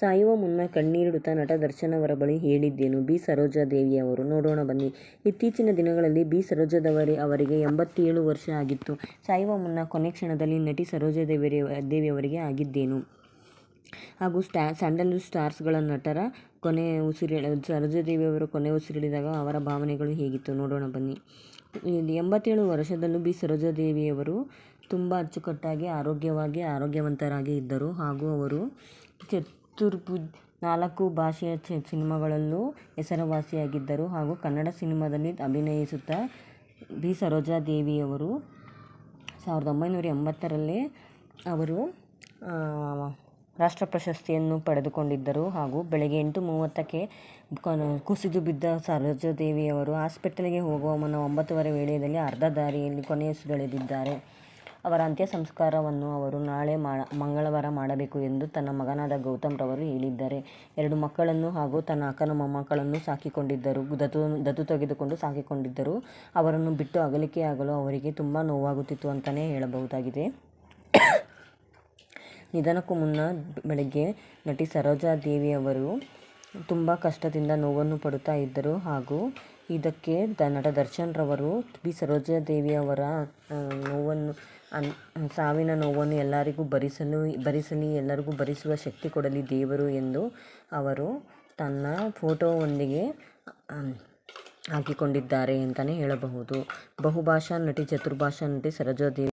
ಸಾಯುವ ಮುನ್ನ ಕಣ್ಣೀರಿಡುತ್ತಾ ನಟ ದರ್ಶನ್ ಅವರ ಬಳಿ ಹೇಳಿದ್ದೇನು. ಬಿ. ಸರೋಜಾದೇವಿಯವರು ನೋಡೋಣ ಬನ್ನಿ. ಇತ್ತೀಚಿನ ದಿನಗಳಲ್ಲಿ ಬಿ. ಸರೋಜಾದೇವಿ ಅವರಿಗೆ ಎಂಬತ್ತೇಳು ವರ್ಷ ಆಗಿತ್ತು. ಸಾಯುವ ಮುನ್ನ ಕೊನೆ ಕ್ಷಣದಲ್ಲಿ ನಟಿ ಸರೋಜಾದೇವಿ ದೇವಿಯವರಿಗೆ ಆಗಿದ್ದೇನು. ಹಾಗೂ ಸ್ಟಾ ಸ್ಯಾಂಡಲ್ವುಡ್ ಸ್ಟಾರ್ಸ್ಗಳ ನಟರ ಕೊನೆ ಉಸಿರೆಳ ಸರೋಜಾದೇವಿಯವರು ಕೊನೆ ಉಸಿರೆಳೆದಾಗ ಅವರ ಭಾವನೆಗಳು ಹೇಗಿತ್ತು? ನೋಡೋಣ ಬನ್ನಿ. ಎಂಬತ್ತೇಳು ವರ್ಷದಲ್ಲೂ ಬಿ. ಸರೋಜಾದೇವಿಯವರು ತುಂಬ ಅಚ್ಚುಕಟ್ಟಾಗಿ, ಆರೋಗ್ಯವಾಗಿ, ಆರೋಗ್ಯವಂತರಾಗಿ ಇದ್ದರು. ಹಾಗೂ ಅವರು ಚತುರ್ಭುಜ ನಾಲ್ಕು ಭಾಷೆಯ ಸಿನಿಮಾಗಳಲ್ಲೂ ಹೆಸರುವಾಸಿಯಾಗಿದ್ದರು ಹಾಗೂ ಕನ್ನಡ ಸಿನಿಮಾದಲ್ಲಿ ಅಭಿನಯಿಸುತ್ತಾ ಬಿ. ಸರೋಜಾದೇವಿಯವರು ಸಾವಿರದ ಒಂಬೈನೂರ ಎಂಬತ್ತರಲ್ಲಿ ಅವರು ರಾಷ್ಟ್ರ ಪ್ರಶಸ್ತಿಯನ್ನು ಪಡೆದುಕೊಂಡಿದ್ದರು ಹಾಗೂ ಬೆಳಗ್ಗೆ ಎಂಟು ಮೂವತ್ತಕ್ಕೆ ಕುಸಿದು ಬಿದ್ದ ಸರೋಜಾದೇವಿಯವರು ಹಾಸ್ಪಿಟಲ್ಗೆ ಹೋಗುವ ಮುನ್ನ ಒಂಬತ್ತುವರೆ ವೇಳೆಯಲ್ಲಿ ಅರ್ಧ ದಾರಿಯಲ್ಲಿ ಕೊನೆಯುಸಿರೆಳೆದಿದ್ದಾರೆ ಅವರ ಅಂತ್ಯ ಸಂಸ್ಕಾರವನ್ನು ಅವರು ನಾಳೆ ಮಂಗಳವಾರ ಮಾಡಬೇಕು ಎಂದು ತನ್ನ ಮಗನಾದ ಗೌತಮ್ ರವರು ಹೇಳಿದ್ದಾರೆ. ಎರಡು ಮಕ್ಕಳನ್ನು ಹಾಗೂ ತನ್ನ ಅಕ್ಕನ ಮೊಮ್ಮಕ್ಕಳನ್ನು ಸಾಕಿಕೊಂಡಿದ್ದರು. ದತ್ತು ದತ್ತು ತೆಗೆದುಕೊಂಡು ಸಾಕಿಕೊಂಡಿದ್ದರು. ಅವರನ್ನು ಬಿಟ್ಟು ಅಗಲಿಕೆಯಾಗಲು ಅವರಿಗೆ ತುಂಬ ನೋವಾಗುತ್ತಿತ್ತು ಅಂತಲೇ ಹೇಳಬಹುದಾಗಿದೆ. ನಿಧನಕ್ಕೂ ಮುನ್ನ ಬೆಳಗ್ಗೆ ನಟಿ ಸರೋಜಾದೇವಿಯವರು ತುಂಬ ಕಷ್ಟದಿಂದ ನೋವನ್ನು ಪಡುತ್ತಾ ಇದ್ದರು ಹಾಗೂ ಇದಕ್ಕೆ ದ, ನಟ ದರ್ಶನ್ ರವರು ಬಿ. ಸರೋಜಾದೇವಿಯವರ ನೋವನ್ನು ಸಾವಿನ ನೋವನ್ನು ಎಲ್ಲರಿಗೂ ಭರಿಸಲು, ಭರಿಸಲಿ, ಎಲ್ಲರಿಗೂ ಭರಿಸುವ ಶಕ್ತಿ ಕೊಡಲಿ ದೇವರು ಎಂದು ಅವರು ತನ್ನ ಫೋಟೋವೊಂದಿಗೆ ಹಾಕಿಕೊಂಡಿದ್ದಾರೆ ಅಂತಲೇ ಹೇಳಬಹುದು. ಬಹುಭಾಷಾ ನಟಿ, ಚತುರ್ಭಾಷಾ ನಟಿ ಸರೋಜಾದೇವಿ